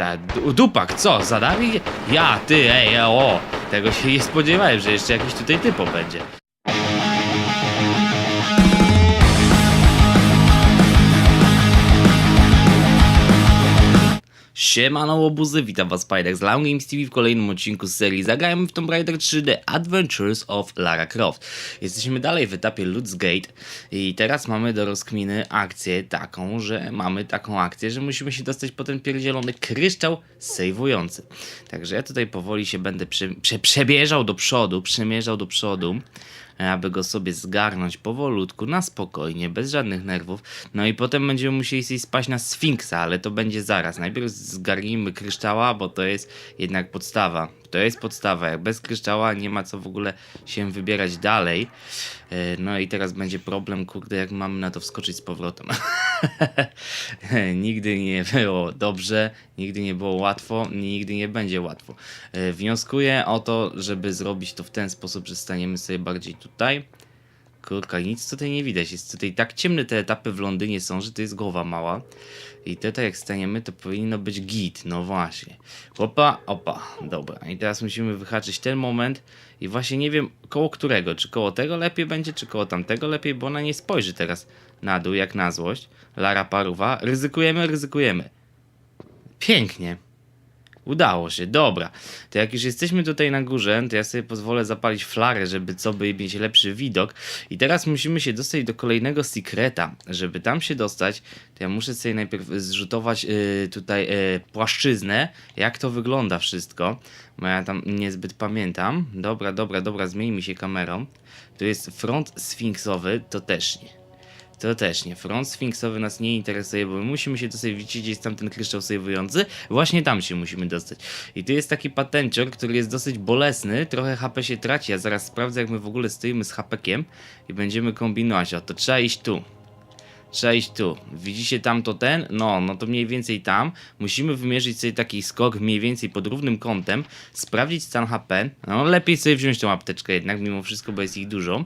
Ta, du- dupak, co, zadawi? Ja, ty, ej, o, tego się nie spodziewałem, że jeszcze jakiś tutaj typo będzie. Siemano łobuzy, witam was Spider z Long Games TV w kolejnym odcinku z serii Zagrajmy w Tomb Raider 3 The Adventures of Lara Croft. Jesteśmy dalej w etapie Lutz Gate i teraz mamy do rozkminy akcję taką, że mamy taką akcję, że musimy się dostać po ten pierdzielony kryształ sejwujący. Także ja tutaj powoli się będę prze, prze, przebieżał do przodu, przemierzał do przodu aby go sobie zgarnąć powolutku, na spokojnie, bez żadnych nerwów. No i potem będziemy musieli sobie spaść na Sfinksa, ale to będzie zaraz. Najpierw zgarnijmy kryształa, bo to jest jednak podstawa. To jest podstawa. Jak bez kryształa nie ma co w ogóle się wybierać dalej. E, No i teraz będzie problem, kurde, jak mamy na to wskoczyć z powrotem. nigdy nie było dobrze, nigdy nie było łatwo, nigdy nie będzie łatwo. E, Wnioskuję o to, żeby zrobić to w ten sposób, że staniemy sobie bardziej tutaj. Kurka, nic tutaj nie widać. Jest tutaj tak ciemne te etapy w Londynie są, że to jest głowa mała. I tutaj jak staniemy, to powinno być git. No właśnie. Opa, opa. Dobra. I teraz musimy wyhaczyć ten moment. I właśnie nie wiem koło którego. Czy koło tego lepiej będzie, czy koło tamtego lepiej, bo ona nie spojrzy teraz na dół, jak na złość. Lara Paruwa. Ryzykujemy, ryzykujemy. Pięknie. Udało się, dobra. To jak już jesteśmy tutaj na górze, to ja sobie pozwolę zapalić flarę, żeby co by mieć lepszy widok. I teraz musimy się dostać do kolejnego sekreta. Żeby tam się dostać, to ja muszę sobie najpierw zrzutować yy, tutaj yy, płaszczyznę, jak to wygląda wszystko. Bo ja tam niezbyt pamiętam. Dobra, dobra, dobra, zmieni się kamerą. Tu jest front sfinksowy, to też nie. To też nie. Front sfinksowy nas nie interesuje, bo my musimy się dostać, widzicie, gdzie jest tam ten kryształ sejwujący? Właśnie tam się musimy dostać. I tu jest taki patencior, który jest dosyć bolesny, trochę HP się traci, ja zaraz sprawdzę, jak my w ogóle stoimy z HP-kiem i będziemy kombinować. O, to trzeba iść tu. Trzeba iść tu. Widzicie tam to ten? No, no to mniej więcej tam. Musimy wymierzyć sobie taki skok mniej więcej pod równym kątem, sprawdzić stan HP. No, lepiej sobie wziąć tą apteczkę jednak, mimo wszystko, bo jest ich dużo.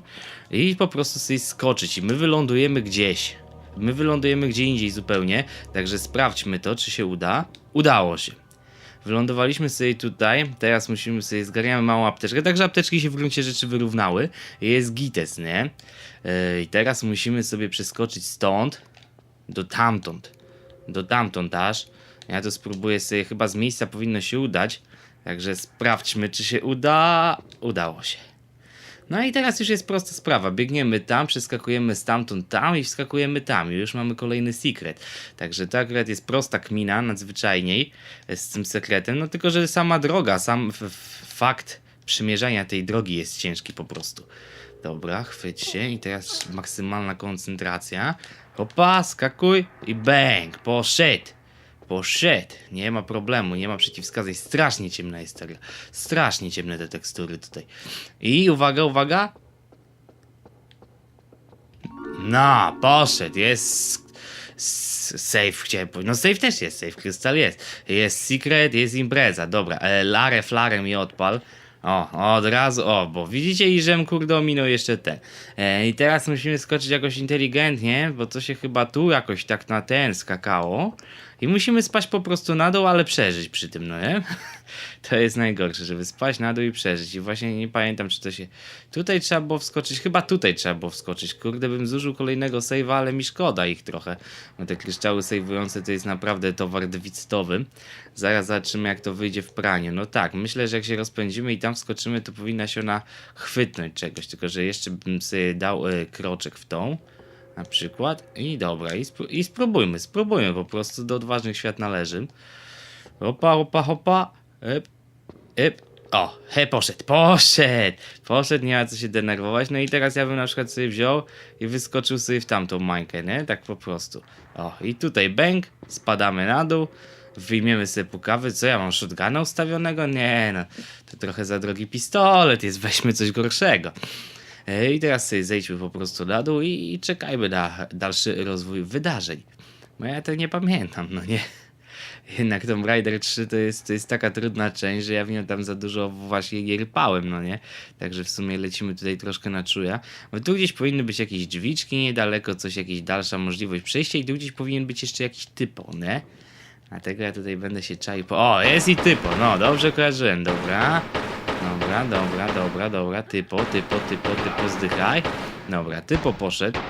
I po prostu sobie skoczyć. I my wylądujemy gdzieś. My wylądujemy gdzie indziej zupełnie. Także sprawdźmy to, czy się uda. Udało się. Wylądowaliśmy sobie tutaj, teraz musimy sobie, zgarniamy małą apteczkę, także apteczki się w gruncie rzeczy wyrównały. Jest gites, nie? Yy, I teraz musimy sobie przeskoczyć stąd do tamtąd. Do tamtąd aż. Ja to spróbuję sobie, chyba z miejsca powinno się udać. Także sprawdźmy, czy się uda. Udało się. No i teraz już jest prosta sprawa. Biegniemy tam, przeskakujemy stamtąd tam i wskakujemy tam. I już mamy kolejny sekret. Także to akurat jest prosta kmina, nadzwyczajniej e, z tym sekretem. No tylko, że sama droga, sam fakt przymierzania tej drogi jest ciężki po prostu. Dobra, chwyć się i teraz maksymalna koncentracja. Opa, skakuj i bang, poszedł. Poszedł, nie ma problemu, nie ma przeciwwskazań. Strasznie ciemna jest ta gra. Strasznie ciemne te tekstury tutaj. I uwaga, uwaga. No, poszedł, jest safe, chciałem powiedzieć. No safe też jest, safe krystal jest. Jest secret, jest impreza, dobra. E, Larę, flarę mi odpal. O, od razu, o, bo widzicie i żem kurde ominął jeszcze ten. E, I teraz musimy skoczyć jakoś inteligentnie, bo to się chyba tu jakoś tak na ten skakało. I musimy spać po prostu na dół, ale przeżyć przy tym, no nie? To jest najgorsze, żeby spać na dół i przeżyć. I właśnie nie pamiętam, czy to się... Tutaj trzeba było wskoczyć, chyba tutaj trzeba było wskoczyć. Kurde, bym zużył kolejnego save'a, ale mi szkoda ich trochę. Bo te kryształy save'ujące to jest naprawdę towar deficytowy. Zaraz zobaczymy, jak to wyjdzie w praniu. No tak, myślę, że jak się rozpędzimy i tam wskoczymy, to powinna się ona chwytnąć czegoś. Tylko, że jeszcze bym sobie dał e, kroczek w tą na przykład. I dobra, i, i spróbujmy, spróbujmy po prostu, do odważnych świat należy. Hopa, hopa, hopa. Ep, ep. O, he, poszedł, poszedł, poszedł, nie ma co się denerwować. No i teraz ja bym na przykład sobie wziął i wyskoczył sobie w tamtą mańkę, nie? Tak po prostu. O, i tutaj bęk, spadamy na dół, wyjmiemy sobie pukawy. Co ja mam, shotguna ustawionego? Nie, no, to trochę za drogi pistolet jest, weźmy coś gorszego. E, I teraz sobie zejdźmy po prostu na dół i, czekajmy na dalszy rozwój wydarzeń. Bo ja to nie pamiętam, no nie. Jednak Tomb Raider 3 to jest, to jest taka trudna część, że ja w nią tam za dużo właśnie nie rypałem, no nie? Także w sumie lecimy tutaj troszkę na czuja. Bo tu gdzieś powinny być jakieś drzwiczki niedaleko, coś, jakaś dalsza możliwość przejścia i tu gdzieś powinien być jeszcze jakiś typo, nie? Dlatego ja tutaj będę się czaił po... O, jest i typo, no, dobrze kojarzyłem, dobra. Dobra, dobra, dobra, dobra, typo, typo, typo, typo, zdychaj. Dobra, typo poszedł.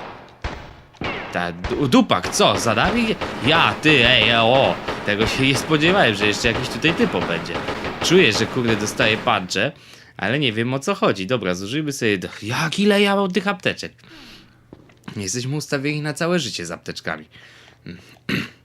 Ta, du- dupak, co, zadawi? Ja, ty, ej, o, tego się nie spodziewałem, że jeszcze jakiś tutaj typo będzie. Czuję, że kurde dostaję puncze, ale nie wiem o co chodzi. Dobra, zużyjmy sobie, do... jak ile ja mam tych apteczek? Jesteśmy ustawieni na całe życie z apteczkami.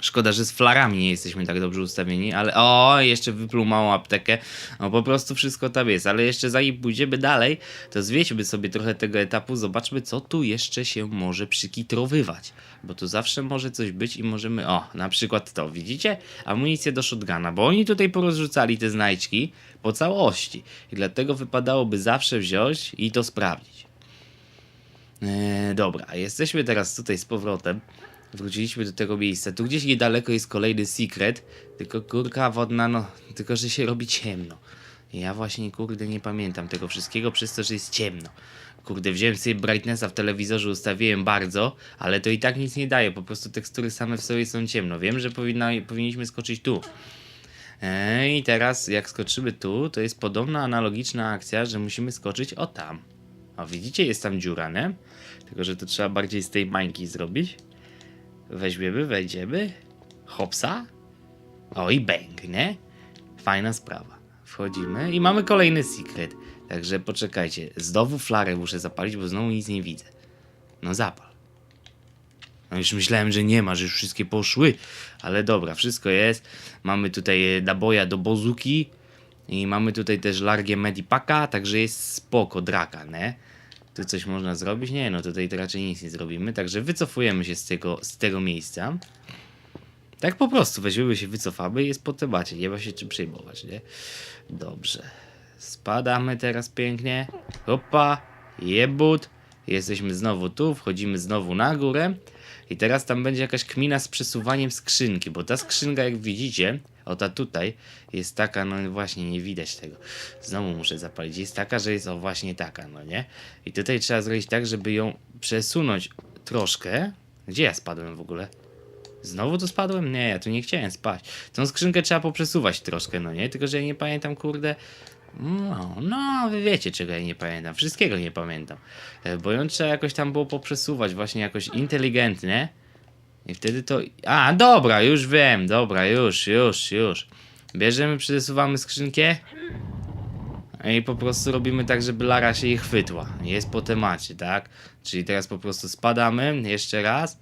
Szkoda, że z flarami nie jesteśmy tak dobrze ustawieni, ale o, jeszcze wypluł małą aptekę. No po prostu wszystko tam jest, ale jeszcze zanim pójdziemy dalej, to zwieźmy sobie trochę tego etapu, zobaczmy co tu jeszcze się może przykitrowywać. Bo tu zawsze może coś być i możemy, o, na przykład to, widzicie? Amunicję do shotguna, bo oni tutaj porozrzucali te znajdźki po całości. I dlatego wypadałoby zawsze wziąć i to sprawdzić. Eee, dobra, jesteśmy teraz tutaj z powrotem. Wróciliśmy do tego miejsca. Tu gdzieś niedaleko jest kolejny secret. Tylko kurka wodna, no, tylko że się robi ciemno. Ja właśnie, kurde, nie pamiętam tego wszystkiego przez to, że jest ciemno. Kurde, wziąłem sobie brightnessa w telewizorze, ustawiłem bardzo, ale to i tak nic nie daje. Po prostu tekstury same w sobie są ciemno. Wiem, że powinna, powinniśmy skoczyć tu. Eee, I teraz, jak skoczymy tu, to jest podobna analogiczna akcja, że musimy skoczyć o tam. O, widzicie, jest tam dziura, nie? Tylko, że to trzeba bardziej z tej mańki zrobić. Weźmiemy, wejdziemy. Hopsa. O i bang, nie? Fajna sprawa. Wchodzimy i mamy kolejny secret. Także poczekajcie. Znowu flarę muszę zapalić, bo znowu nic nie widzę. No zapal. No już myślałem, że nie ma, że już wszystkie poszły. Ale dobra, wszystko jest. Mamy tutaj e, naboja do bozuki. I mamy tutaj też largię medipaka, także jest spoko draka, nie? Tu coś można zrobić? Nie, no tutaj to raczej nic nie zrobimy, także wycofujemy się z tego, z tego miejsca. Tak po prostu, weźmiemy się, wycofamy i jest po temacie, nie ma się czym przejmować, nie? Dobrze. Spadamy teraz pięknie. Hopa, jebut. Jesteśmy znowu tu, wchodzimy znowu na górę. I teraz tam będzie jakaś kmina z przesuwaniem skrzynki, bo ta skrzynka, jak widzicie, o ta tutaj, jest taka, no właśnie nie widać tego. Znowu muszę zapalić. Jest taka, że jest o właśnie taka, no nie? I tutaj trzeba zrobić tak, żeby ją przesunąć troszkę. Gdzie ja spadłem w ogóle? Znowu tu spadłem? Nie, ja tu nie chciałem spać. Tą skrzynkę trzeba poprzesuwać troszkę, no nie? Tylko, że ja nie pamiętam, kurde. No, no, wy wiecie, czego ja nie pamiętam. Wszystkiego nie pamiętam. E, Bo ją trzeba jakoś tam było poprzesuwać, właśnie jakoś inteligentnie. I wtedy to. A, dobra, już wiem, dobra, już, już, już. Bierzemy, przesuwamy skrzynkę. I po prostu robimy tak, żeby Lara się jej chwytła. Jest po temacie, tak? Czyli teraz po prostu spadamy, jeszcze raz.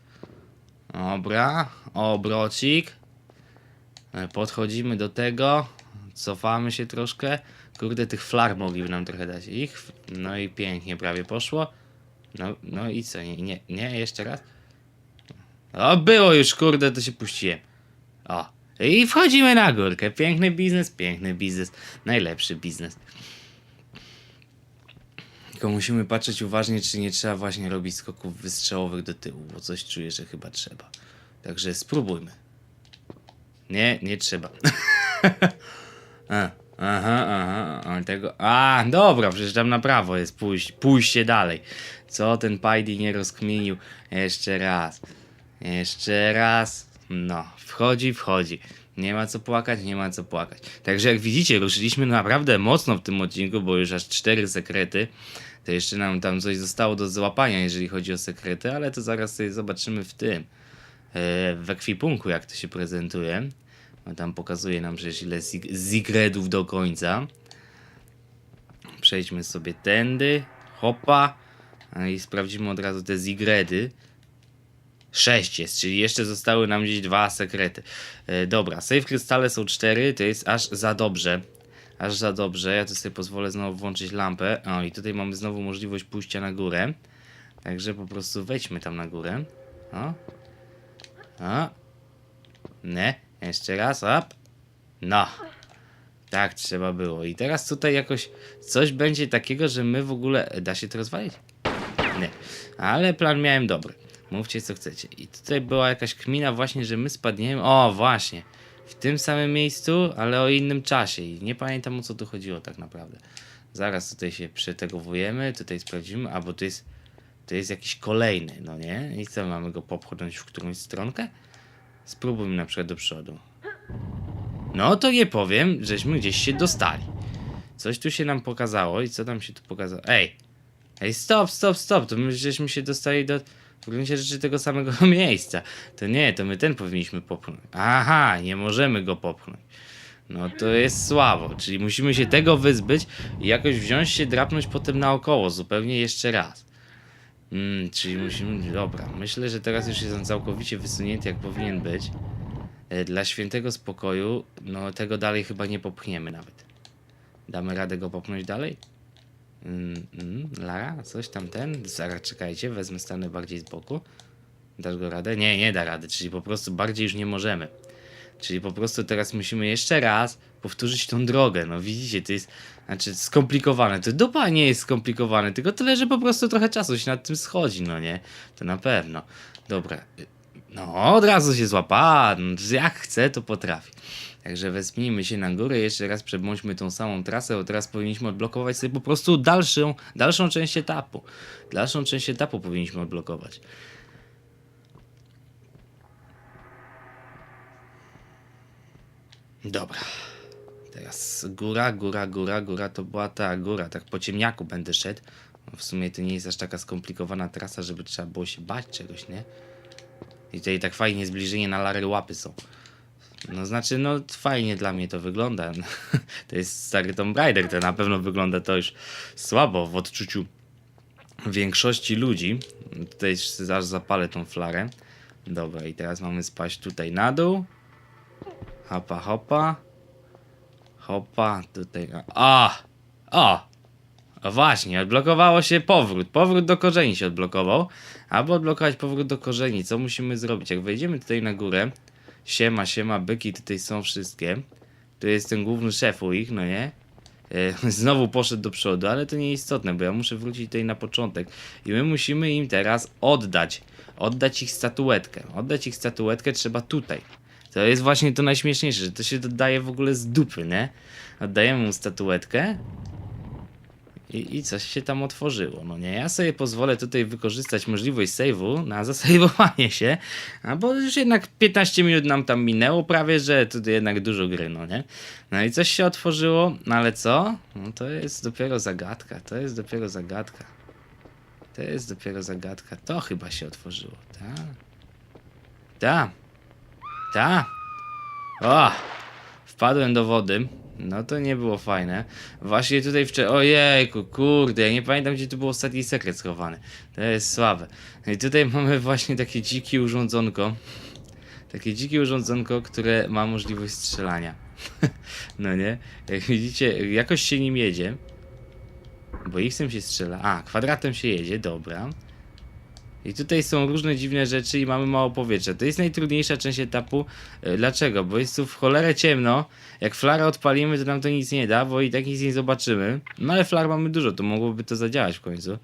Dobra, obrocik. E, Podchodzimy do tego. Cofamy się troszkę. Kurde, tych flar mogliby nam trochę dać. Ich. No i pięknie prawie poszło. No, no i co? Nie, nie, nie, jeszcze raz. O, było już, kurde, to się puściłem. O. I wchodzimy na górkę. Piękny biznes, piękny biznes. Najlepszy biznes. Tylko musimy patrzeć uważnie, czy nie trzeba właśnie robić skoków wystrzałowych do tyłu, bo coś czuję, że chyba trzeba. Także spróbujmy. Nie, nie trzeba. A, aha, aha, a tego. A, dobra, przecież tam na prawo jest pójść, pójście dalej. Co ten Pajdi nie rozkminił? Jeszcze raz. Jeszcze raz. No, wchodzi, wchodzi. Nie ma co płakać, nie ma co płakać. Także jak widzicie, ruszyliśmy naprawdę mocno w tym odcinku, bo już aż cztery sekrety. To jeszcze nam tam coś zostało do złapania, jeżeli chodzi o sekrety, ale to zaraz sobie zobaczymy w tym. e, W ekwipunku, jak to się prezentuje. Tam pokazuje nam przecież ile zig- zigredów do końca. Przejdźmy sobie tędy. Hopa. I sprawdzimy od razu te zigredy. Sześć jest, czyli jeszcze zostały nam gdzieś dwa sekrety. E, dobra, save krystale są cztery, to jest aż za dobrze. Aż za dobrze. Ja tu sobie pozwolę znowu włączyć lampę. O, i tutaj mamy znowu możliwość pójścia na górę. Także po prostu wejdźmy tam na górę. O. O. Nie. Jeszcze raz. Op. No. Tak trzeba było. I teraz tutaj jakoś coś będzie takiego, że my w ogóle... Da się to rozwalić? Nie. Ale plan miałem dobry. Mówcie co chcecie. I tutaj była jakaś kmina właśnie, że my spadniemy. O, właśnie. W tym samym miejscu, ale o innym czasie. I nie pamiętam o co tu chodziło tak naprawdę. Zaraz tutaj się przetegowujemy. Tutaj sprawdzimy. A bo to jest... To jest jakiś kolejny, no nie? I co, mamy go popchnąć w którąś stronkę? Spróbujmy na przykład do przodu. No to nie powiem, żeśmy gdzieś się dostali. Coś tu się nam pokazało i co tam się tu pokazało? Ej! Ej, stop, stop, stop! To my żeśmy się dostali do w gruncie rzeczy tego samego miejsca. To nie, to my ten powinniśmy popchnąć. Aha, nie możemy go popchnąć. No to jest słabo, czyli musimy się tego wyzbyć i jakoś wziąć się, drapnąć potem naokoło, zupełnie jeszcze raz. Mm, czyli musimy. Dobra, myślę, że teraz już jest on całkowicie wysunięty, jak powinien być. E, Dla świętego spokoju, no tego dalej chyba nie popchniemy nawet. Damy radę go popchnąć dalej? Mm, mm, Lara, coś tam ten? Zaraz czekajcie, wezmę stanę bardziej z boku. Dasz go radę? Nie, nie da rady, czyli po prostu bardziej już nie możemy. Czyli po prostu teraz musimy jeszcze raz powtórzyć tą drogę. No widzicie, to jest znaczy skomplikowane. To dupa nie jest skomplikowane, tylko tyle, że po prostu trochę czasu się nad tym schodzi, no nie? To na pewno. Dobra. No, od razu się złapa. No, jak chce, to potrafi. Także wespnijmy się na górę, jeszcze raz przebądźmy tą samą trasę, bo teraz powinniśmy odblokować sobie po prostu dalszą, dalszą część etapu. Dalszą część etapu powinniśmy odblokować. Dobra. Teraz góra, góra, góra, góra to była ta góra. Tak po ciemniaku będę szedł. No W sumie to nie jest aż taka skomplikowana trasa, żeby trzeba było się bać czegoś, nie? I tutaj tak fajnie zbliżenie na lary łapy są. No znaczy, no fajnie dla mnie to wygląda. To jest stary Tomb Raider, to na pewno wygląda to już słabo w odczuciu większości ludzi. Tutaj zaraz zapalę tą flarę. Dobra, i teraz mamy spaść tutaj na dół. Hopa, hopa. Hopa, tutaj. A! O! O właśnie, odblokowało się powrót. Powrót do korzeni się odblokował. Aby odblokować powrót do korzeni, co musimy zrobić? Jak wejdziemy tutaj na górę, siema, siema, byki tutaj są wszystkie. Tu jest ten główny szef u ich, no nie? E, Znowu poszedł do przodu, ale to nieistotne, bo ja muszę wrócić tutaj na początek. I my musimy im teraz oddać. Oddać ich statuetkę. Oddać ich statuetkę trzeba tutaj. To jest właśnie to najśmieszniejsze, że to się dodaje w ogóle z dupy, nie? Oddajemy mu statuetkę i, i coś się tam otworzyło. No nie, ja sobie pozwolę tutaj wykorzystać możliwość save'u na zasejwowanie się, a bo już jednak 15 minut nam tam minęło prawie, że tutaj jednak dużo gry, no nie? No i coś się otworzyło, no ale co? No to jest dopiero zagadka, to jest dopiero zagadka. To jest dopiero zagadka. To chyba się otworzyło, tak? Tak. Ta. O! Wpadłem do wody. No to nie było fajne. Właśnie tutaj wczoraj. Ojejku, kurde, ja nie pamiętam gdzie tu był ostatni sekret schowany. To jest słabe. I tutaj mamy właśnie takie dzikie urządzonko. Takie dzikie urządzonko, które ma możliwość strzelania. no nie? Jak widzicie, jakoś się nim jedzie. Bo ich się strzela. A, kwadratem się jedzie, dobra. I tutaj są różne dziwne rzeczy i mamy mało powietrza. To jest najtrudniejsza część etapu. E, Dlaczego? Bo jest tu w cholerę ciemno. Jak flarę odpalimy, to nam to nic nie da, bo i tak nic nie zobaczymy. No ale flar mamy dużo, to mogłoby to zadziałać w końcu.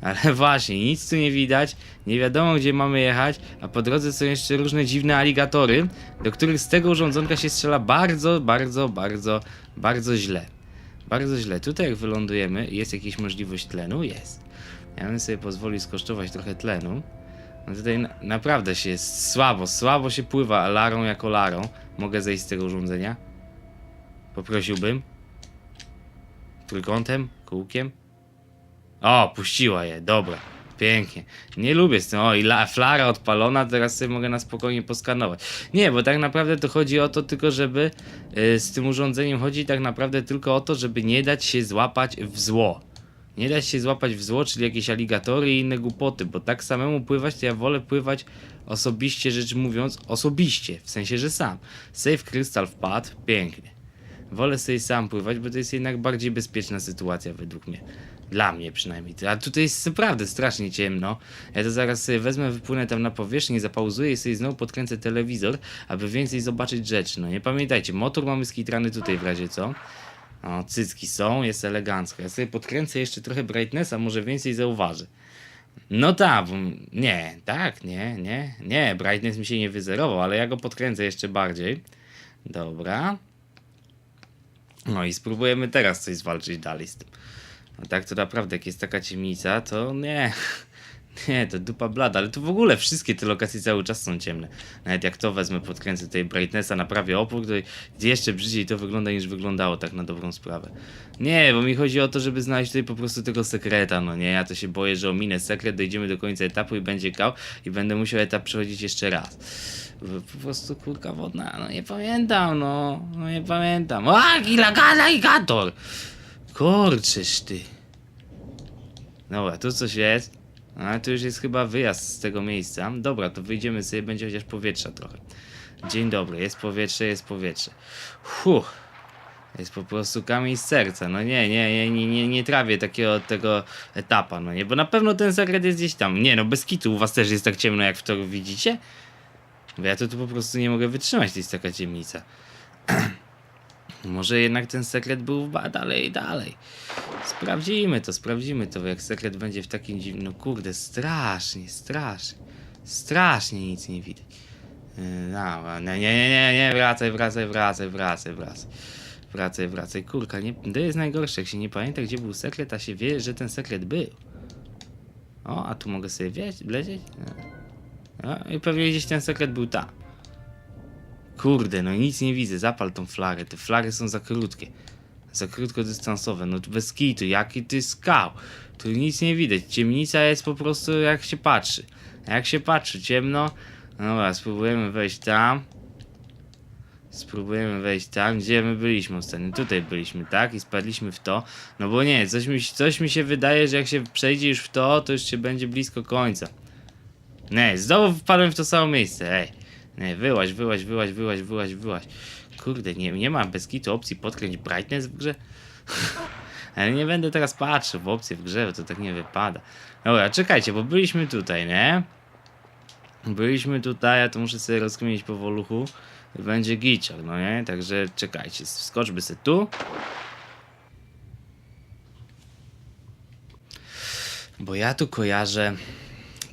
Ale właśnie, nic tu nie widać, nie wiadomo gdzie mamy jechać, a po drodze są jeszcze różne dziwne aligatory, do których z tego urządzonka się strzela bardzo, bardzo, bardzo, bardzo źle. Bardzo źle. Tutaj jak wylądujemy, jest jakaś możliwość tlenu? Jest. Ja bym sobie pozwolił skosztować trochę tlenu. No tutaj na, naprawdę się jest słabo, słabo się pływa larą jako larą. Mogę zejść z tego urządzenia? Poprosiłbym. Trójkątem? Kółkiem? O, puściła je, dobra. Pięknie. Nie lubię z tym. O, i la, flara odpalona, teraz sobie mogę na spokojnie poskanować. Nie, bo tak naprawdę to chodzi o to tylko, żeby y, z tym urządzeniem chodzi tak naprawdę tylko o to, żeby nie dać się złapać w zło. Nie dać się złapać w zło, czyli jakieś aligatory i inne głupoty, bo tak samemu pływać, to ja wolę pływać osobiście rzecz mówiąc, osobiście, w sensie, że sam. Save Crystal wpadł, pięknie. Wolę sobie sam pływać, bo to jest jednak bardziej bezpieczna sytuacja według mnie. Dla mnie przynajmniej. A tutaj jest naprawdę strasznie ciemno. Ja to zaraz sobie wezmę, wypłynę tam na powierzchnię, zapauzuję i sobie znowu podkręcę telewizor, aby więcej zobaczyć rzeczy. No nie pamiętajcie, motor mamy skitrany tutaj w razie co. O, cycki są, jest elegancko. Ja sobie podkręcę jeszcze trochę brightnessa, może więcej zauważy. No tak, nie, tak, nie, nie, nie, brightness mi się nie wyzerował, ale ja go podkręcę jeszcze bardziej. Dobra. No i spróbujemy teraz coś zwalczyć dalej z tym. No tak to naprawdę, jak jest taka ciemnica, to nie, Nie, to dupa blada, ale tu w ogóle wszystkie te lokacje cały czas są ciemne. Nawet jak to wezmę, podkręcę tutaj brightnessa na prawie opór, to jeszcze brzydziej to wygląda niż wyglądało tak na dobrą sprawę. Nie, bo mi chodzi o to, żeby znaleźć tutaj po prostu tego sekreta, no nie? Ja to się boję, że ominę sekret, dojdziemy do końca etapu i będzie kał i będę musiał etap przechodzić jeszcze raz. Po prostu kurka wodna, no nie pamiętam, no, no nie pamiętam. A, alligator! Kurczysz ty. Dobra, tu coś jest. Ale to już jest chyba wyjazd z tego miejsca. Dobra, to wyjdziemy sobie, będzie chociaż powietrza trochę. Dzień dobry, jest powietrze, jest powietrze. Huh. Jest po prostu kamień z serca. No nie, nie, nie, nie, nie, trawię takiego tego etapa, no nie, bo na pewno ten sekret jest gdzieś tam. Nie, no bez kitu, u was też jest tak ciemno, jak w to widzicie? Bo ja to tu po prostu nie mogę wytrzymać, to jest taka ciemnica. Może jednak ten sekret był dalej, dalej. Sprawdzimy to, sprawdzimy to, jak sekret będzie w takim dziwnym... No kurde, strasznie, strasznie. Strasznie nic nie widać. Yy, Dobra, nie, nie, nie, nie, wracaj, wracaj, wracaj, wracaj, wracaj. Wracaj, wracaj. Kurka, nie, to jest najgorsze, jak się nie pamięta, gdzie był sekret, a się wie, że ten sekret był. O, a tu mogę sobie wieźć, lecieć? No, i pewnie gdzieś ten sekret był tam. Kurde, no nic nie widzę, zapal tą flarę, te flary są za krótkie. Za krótkodystansowe, no bez kitu, jaki ty skał. Tu nic nie widać, ciemnica jest po prostu jak się patrzy. Jak się patrzy, ciemno. No Dobra, spróbujemy wejść tam. Spróbujemy wejść tam, gdzie my byliśmy ostatnio. Tutaj byliśmy, tak? I spadliśmy w to. No bo nie, coś mi, coś mi się wydaje, że jak się przejdzie już w to, to już się będzie blisko końca. Nie, znowu wpadłem w to samo miejsce, ej. Nie, wyłaź, wyłaź, wyłaź, wyłaź, wyłaź, wyłaź. Kurde, nie, nie ma bez kitu opcji podkręć brightness w grze? Ale nie będę teraz patrzył w opcję w grze, bo to tak nie wypada. Dobra, czekajcie, bo byliśmy tutaj, nie? Byliśmy tutaj, ja to muszę sobie rozkminić powoluchu. Będzie gicior, no nie? Także czekajcie, skoczmy sobie tu. Bo ja tu kojarzę...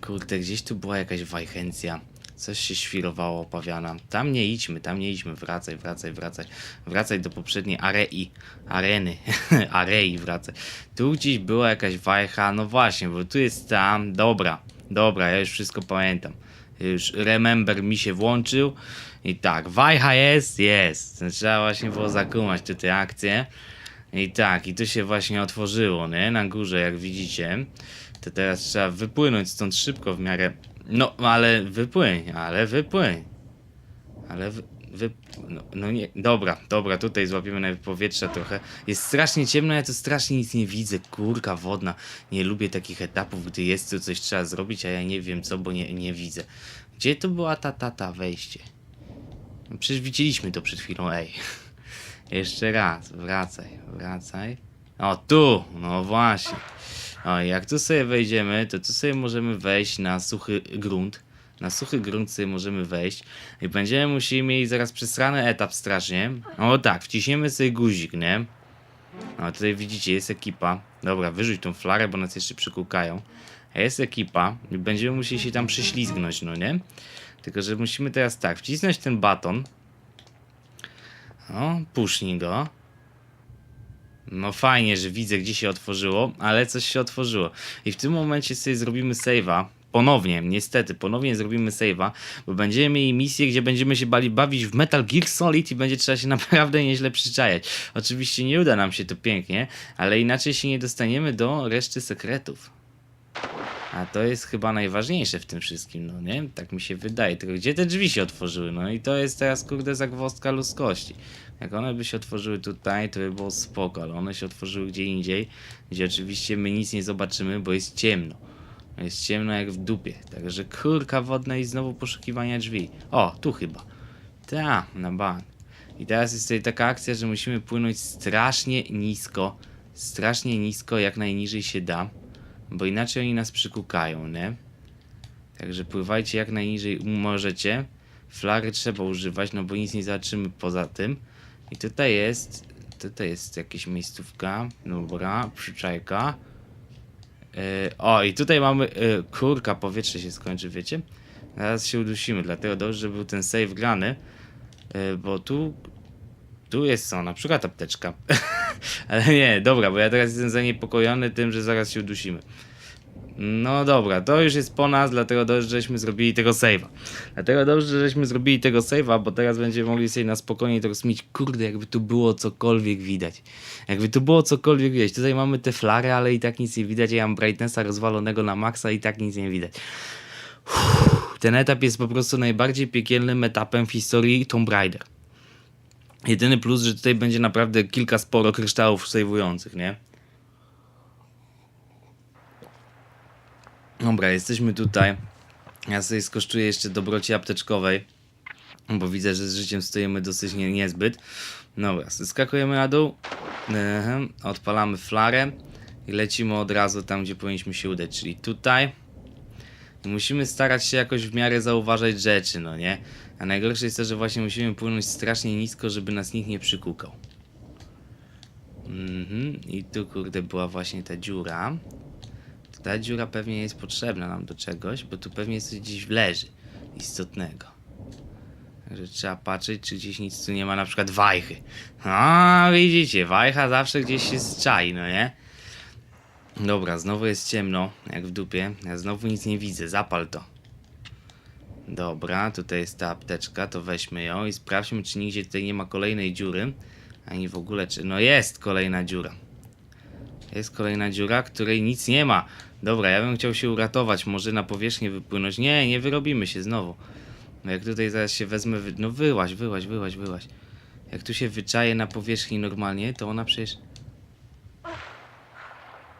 Kurde, gdzieś tu była jakaś wajchencja. Coś się świrowało opawiana. Tam nie idźmy, tam nie idźmy. Wracaj, wracaj, wracaj. Wracaj do poprzedniej arei. Areny. Arei wracaj. Tu gdzieś była jakaś wajcha. No właśnie, bo tu jest tam. Dobra, dobra, ja już wszystko pamiętam. Już remember mi się włączył. I tak, wajcha jest, jest. Trzeba właśnie było zakumać tu te akcje. I tak, i to się właśnie otworzyło, nie? Na górze, jak widzicie. To teraz trzeba wypłynąć stąd szybko w miarę. No, ale wypłyń, ale wypłyń. Ale wy, wy, no, no nie, dobra, dobra, tutaj złapiemy nawet powietrza trochę. Jest strasznie ciemno, ja tu strasznie nic nie widzę. Kurka wodna. Nie lubię takich etapów, gdy jest tu coś trzeba zrobić, a ja nie wiem co, bo nie, nie widzę. Gdzie to była ta, ta, ta wejście? No przecież widzieliśmy to przed chwilą, ej. Jeszcze raz, wracaj, wracaj. O, tu, no właśnie. O, jak tu sobie wejdziemy, to tu sobie możemy wejść na suchy grunt. Na suchy grunt sobie możemy wejść i będziemy musieli mieć zaraz przesrany etap strasznie. O tak, wciśniemy sobie guzik, nie? O, tutaj widzicie, jest ekipa. Dobra, wyrzuć tą flarę, bo nas jeszcze przykukają. A Jest ekipa i będziemy musieli się tam prześlizgnąć, no nie? Tylko, że musimy teraz tak, wcisnąć ten baton. O, pusznij go. No fajnie, że widzę, gdzie się otworzyło, ale coś się otworzyło. I w tym momencie sobie zrobimy save'a. Ponownie, niestety, ponownie zrobimy save'a, bo będziemy mieli misję, gdzie będziemy się bali bawić w Metal Gear Solid i będzie trzeba się naprawdę nieźle przyczajać. Oczywiście nie uda nam się to pięknie, ale inaczej się nie dostaniemy do reszty sekretów. A to jest chyba najważniejsze w tym wszystkim, no nie? Tak mi się wydaje. Tylko gdzie te drzwi się otworzyły? No i to jest teraz, kurde, zagwozdka ludzkości. Jak one by się otworzyły tutaj, to by było spoko, ale one się otworzyły gdzie indziej, gdzie oczywiście my nic nie zobaczymy, bo jest ciemno. Jest ciemno jak w dupie. Także kurka wodna i znowu poszukiwania drzwi. O, tu chyba. Ta, na bank. I teraz jest tutaj taka akcja, że musimy płynąć strasznie nisko. Strasznie nisko, jak najniżej się da. Bo inaczej oni nas przykukają, nie? Także pływajcie jak najniżej możecie. Flary trzeba używać, no bo nic nie zobaczymy poza tym. I tutaj jest, tutaj jest jakaś miejscówka. Dobra, przyczajka. Yy, o, i tutaj mamy, yy, kurka, powietrze się skończy, wiecie? Zaraz się udusimy, dlatego dobrze, że był ten save grany. Yy, bo tu, tu jest co, na przykład apteczka. Ale nie, dobra, bo ja teraz jestem zaniepokojony tym, że zaraz się udusimy. No dobra, to już jest po nas, dlatego dobrze, żeśmy zrobili tego save'a. Dlatego dobrze, żeśmy zrobili tego save'a, bo teraz będziemy mogli sobie na spokojnie to rozmieć. Kurde, jakby tu było cokolwiek widać. Jakby tu było cokolwiek widać. Tutaj mamy te flary, ale i tak nic nie widać. Ja mam brightnessa rozwalonego na maksa i tak nic nie widać. Uff, ten etap jest po prostu najbardziej piekielnym etapem w historii Tomb Raider. Jedyny plus, że tutaj będzie naprawdę kilka sporo kryształów sejwujących, nie? Dobra, jesteśmy tutaj. Ja sobie skosztuję jeszcze dobroci apteczkowej, bo widzę, że z życiem stoimy dosyć nie, niezbyt. Dobra, skakujemy na dół, odpalamy flarę i lecimy od razu tam, gdzie powinniśmy się udać, czyli tutaj. Musimy starać się jakoś w miarę zauważać rzeczy, no nie? A najgorsze jest to, że właśnie musimy płynąć strasznie nisko, żeby nas nikt nie przykukał. Mhm, i tu kurde była właśnie ta dziura. Ta dziura pewnie jest potrzebna nam do czegoś, bo tu pewnie coś gdzieś leży istotnego. Także trzeba patrzeć, czy gdzieś nic tu nie ma, na przykład wajchy. A widzicie, wajcha zawsze gdzieś się zczai, no nie? Dobra, znowu jest ciemno, jak w dupie. Ja znowu nic nie widzę, zapal to. Dobra, tutaj jest ta apteczka, to weźmy ją i sprawdźmy, czy nigdzie tutaj nie ma kolejnej dziury. Ani w ogóle, czy... No jest kolejna dziura. Jest kolejna dziura, której nic nie ma. Dobra, ja bym chciał się uratować, może na powierzchnię wypłynąć. Nie, nie wyrobimy się znowu. No jak tutaj zaraz się wezmę, wy... no wyłaź, wyłaź, wyłaź, wyłaź. Jak tu się wyczaje na powierzchni normalnie, to ona przecież...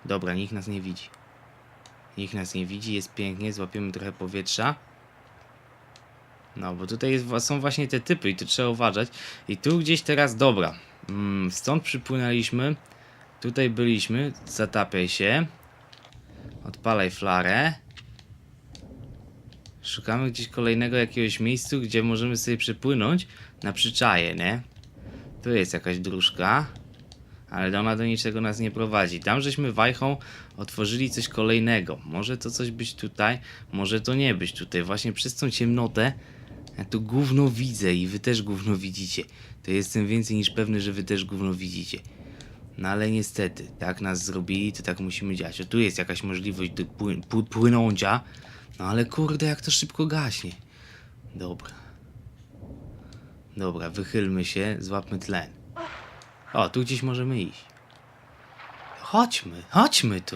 Dobra, nikt nas nie widzi. Nikt nas nie widzi, jest pięknie, złapiemy trochę powietrza. No, bo tutaj jest, są właśnie te typy i to trzeba uważać. I tu gdzieś teraz, dobra, mm, stąd przypłynęliśmy, tutaj byliśmy, zatapiaj się, odpalaj flarę. Szukamy gdzieś kolejnego jakiegoś miejsca, gdzie możemy sobie przypłynąć na przyczaje, nie? Tu jest jakaś dróżka, ale ona do niczego nas nie prowadzi. Tam żeśmy wajchą otworzyli coś kolejnego. Może to coś być tutaj, może to nie być tutaj. Właśnie przez tą ciemnotę ja tu gówno widzę i wy też gówno widzicie. To jestem więcej niż pewny, że wy też gówno widzicie. No ale niestety, tak nas zrobili, to tak musimy działać. O, tu jest jakaś możliwość do płyn pły- płynącia. No ale kurde, jak to szybko gaśnie. Dobra. Dobra, wychylmy się, złapmy tlen. O, tu gdzieś możemy iść. Chodźmy, chodźmy tu.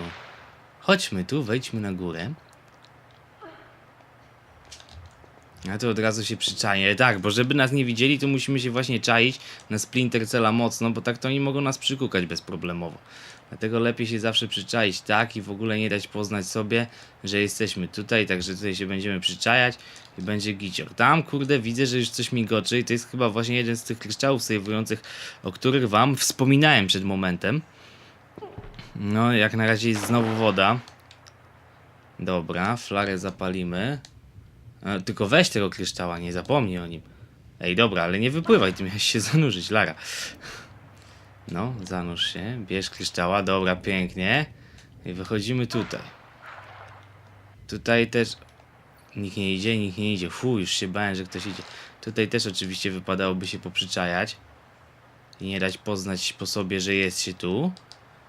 Chodźmy tu, wejdźmy na górę. A to od razu się przyczaje. Tak, bo żeby nas nie widzieli, to musimy się właśnie czaić na Splinter Cella mocno, bo tak to oni mogą nas przykukać bezproblemowo. Dlatego lepiej się zawsze przyczaić tak i w ogóle nie dać poznać sobie, że jesteśmy tutaj, także tutaj się będziemy przyczajać i będzie gicior. Tam, kurde, widzę, że już coś migoczy i to jest chyba właśnie jeden z tych kryształów sejwujących, o których wam wspominałem przed momentem. No, jak na razie jest znowu woda. Dobra, flarę zapalimy. E, tylko weź tego kryształa, nie zapomnij o nim. Ej, dobra, ale nie wypływaj, ty miałeś się zanurzyć, Lara. No, zanurz się, bierz kryształa, dobra, pięknie. I wychodzimy tutaj. Tutaj też... Nikt nie idzie, nikt nie idzie. Fu, już się bałem, że ktoś idzie. Tutaj też oczywiście wypadałoby się poprzyczajać. I nie dać poznać po sobie, że jest się tu.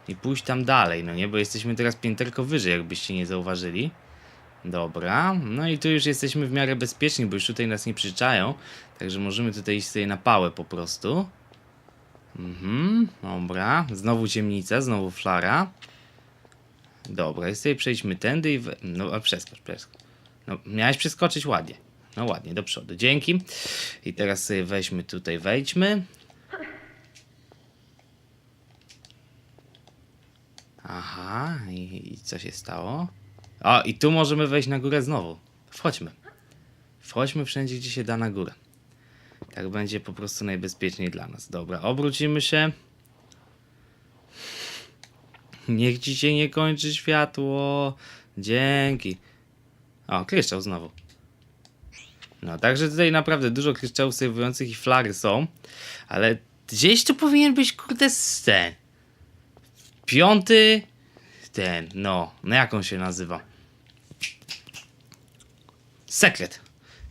I pójść tam dalej, no nie? Bo jesteśmy teraz pięterko wyżej, jakbyście nie zauważyli. Dobra, no i tu już jesteśmy w miarę bezpieczni, bo już tutaj nas nie przyczają, także możemy tutaj iść sobie na pałę po prostu. Mhm, dobra, znowu ciemnica, znowu flara. Dobra, i sobie przejdźmy tędy i... No, a przeskocz, przeskocz. No, miałeś przeskoczyć ładnie. No ładnie, do przodu, dzięki. I teraz sobie weźmy tutaj, wejdźmy. Aha, i, i co się stało? O, i tu możemy wejść na górę znowu. Wchodźmy. Wchodźmy wszędzie, gdzie się da na górę. Tak będzie po prostu najbezpieczniej dla nas. Dobra, obrócimy się. Niech ci się nie kończy światło. Dzięki. O, kryształ znowu. No, także tutaj naprawdę dużo kryształów sejwujących i flary są. Ale gdzieś tu powinien być, kurde, ten. Piąty. Ten, no. No jak on się nazywa? Sekret.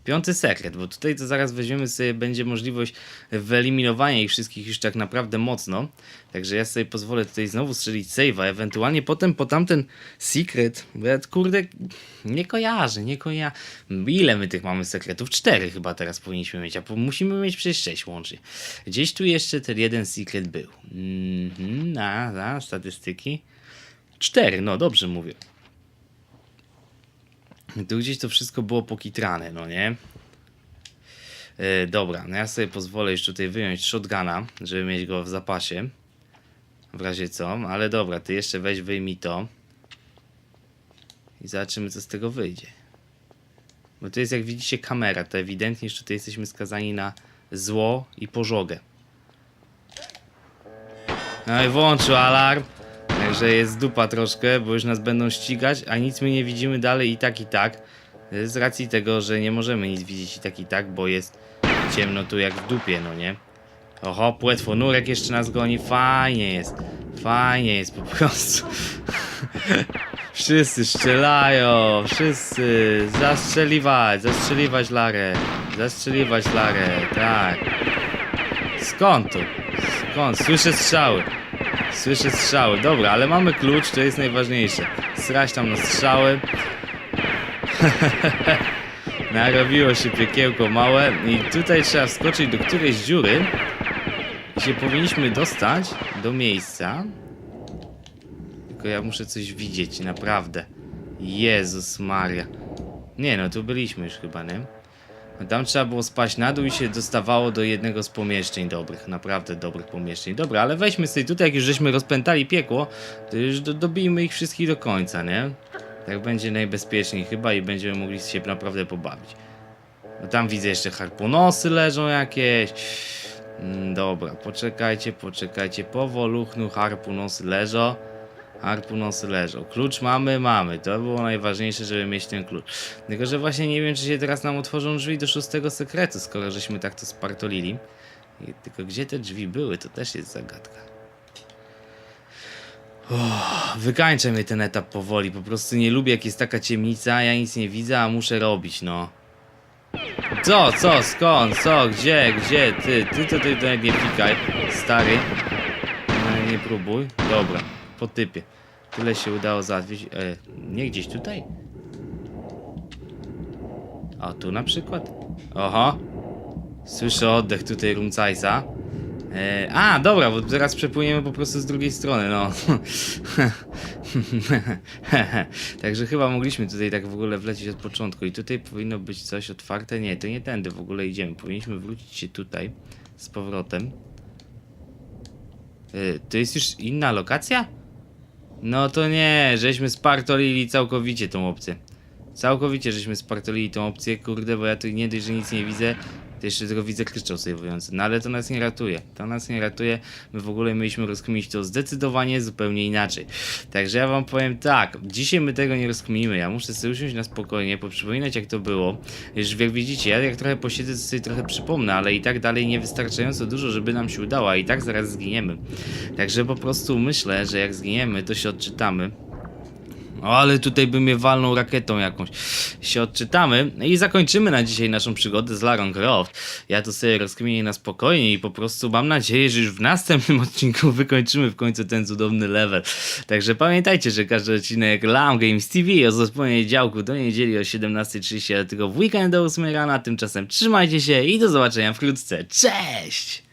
Piąty sekret, bo tutaj to zaraz weźmiemy sobie, będzie możliwość wyeliminowania ich wszystkich już tak naprawdę mocno. Także ja sobie pozwolę tutaj znowu strzelić save'a, ewentualnie potem po tamten secret, bo ja kurde nie kojarzę, nie kojarzę. Ile my tych mamy sekretów? Cztery chyba teraz powinniśmy mieć, a musimy mieć przecież sześć łącznie. Gdzieś tu jeszcze ten jeden secret był. Mhm, na, na, statystyki. Cztery, no dobrze mówię. Tu gdzieś to wszystko było pokitrane, no nie? E, dobra, no ja sobie pozwolę już tutaj wyjąć shotguna, żeby mieć go w zapasie. W razie co, ale dobra, ty jeszcze weź wyjmij to. I zobaczymy co z tego wyjdzie. Bo to jest jak widzicie kamera, to ewidentnie, że tutaj jesteśmy skazani na zło i pożogę. No i włączył alarm. Także jest dupa troszkę, bo już nas będą ścigać, a nic my nie widzimy dalej i tak i tak. Z racji tego, że nie możemy nic widzieć i tak i tak, bo jest ciemno tu jak w dupie, no nie? Oho, płetwonurek jeszcze nas goni, fajnie jest. Fajnie jest po prostu. wszyscy strzelają, wszyscy. Zastrzeliwać, zastrzeliwać Larę. Zastrzeliwać Larę, tak. Skąd to? Skąd? Słyszę strzały. Słyszę strzały. Dobra, ale mamy klucz, to jest najważniejsze. Srać tam na strzały. Narobiło się piekiełko małe i tutaj trzeba wskoczyć do którejś dziury się powinniśmy dostać do miejsca. Tylko ja muszę coś widzieć, naprawdę. Jezus Maria. Nie no, tu byliśmy już chyba, nie? Tam trzeba było spaść na dół i się dostawało do jednego z pomieszczeń dobrych, naprawdę dobrych pomieszczeń. Dobra, ale weźmy sobie tutaj, jak już żeśmy rozpętali piekło, to już do, dobijmy ich wszystkich do końca, nie? Tak będzie najbezpieczniej chyba i będziemy mogli się naprawdę pobawić. No tam widzę jeszcze harpunosy leżą jakieś. Mm, Dobra, poczekajcie, poczekajcie. Powoluchnu harpunosy leżą. Harpunosy leżą. Klucz mamy, mamy. To było najważniejsze, żeby mieć ten klucz. Tylko, że właśnie nie wiem, czy się teraz nam otworzą drzwi do szóstego sekretu, skoro żeśmy tak to spartolili. I tylko gdzie te drzwi były, to też jest zagadka. Uff, wykańczę mnie ten etap powoli. Po prostu nie lubię, jak jest taka ciemnica, ja nic nie widzę, a muszę robić, no. Co, co, skąd, co, gdzie, gdzie, ty, ty to ty tutaj nie pikaj, stary. No, nie próbuj. Dobra, po typie. Tyle się udało załatwić. E, nie gdzieś tutaj? A tu na przykład? Oho. Słyszę oddech tutaj Rumcajsa. E, a, dobra, bo teraz przepłyniemy po prostu z drugiej strony, no. Także chyba mogliśmy tutaj tak w ogóle wlecieć od początku. I tutaj powinno być coś otwarte. Nie, to nie tędy w ogóle idziemy. Powinniśmy wrócić się tutaj z powrotem. E, to jest już inna lokacja? No to nie, żeśmy spartolili całkowicie tą opcję. Całkowicie żeśmy spartolili tą opcję, kurde, bo ja tu nie dość, że nic nie widzę, to jeszcze tylko widzę kryształ sejwujący. No ale to nas nie ratuje. To nas nie ratuje. My w ogóle mieliśmy rozkminić to zdecydowanie zupełnie inaczej. Także ja wam powiem tak, dzisiaj my tego nie rozkminimy. Ja muszę sobie usiąść na spokojnie, poprzypominać jak to było. Już jak widzicie, ja jak trochę posiedzę, to sobie trochę przypomnę, ale i tak dalej niewystarczająco dużo, żeby nam się udało, a i tak zaraz zginiemy. Także po prostu myślę, że jak zginiemy, to się odczytamy. O, ale tutaj by mnie walnął rakietą jakąś. Się odczytamy i zakończymy na dzisiaj naszą przygodę z Larą Croft. Ja to sobie rozkminię na spokojnie i po prostu mam nadzieję, że już w następnym odcinku wykończymy w końcu ten cudowny level. Także pamiętajcie, że każdy odcinek Lam Games TV o zasłonie działku do niedzieli o 17.30, ale tylko w weekend do 8 rana. Tymczasem trzymajcie się i do zobaczenia wkrótce. Cześć!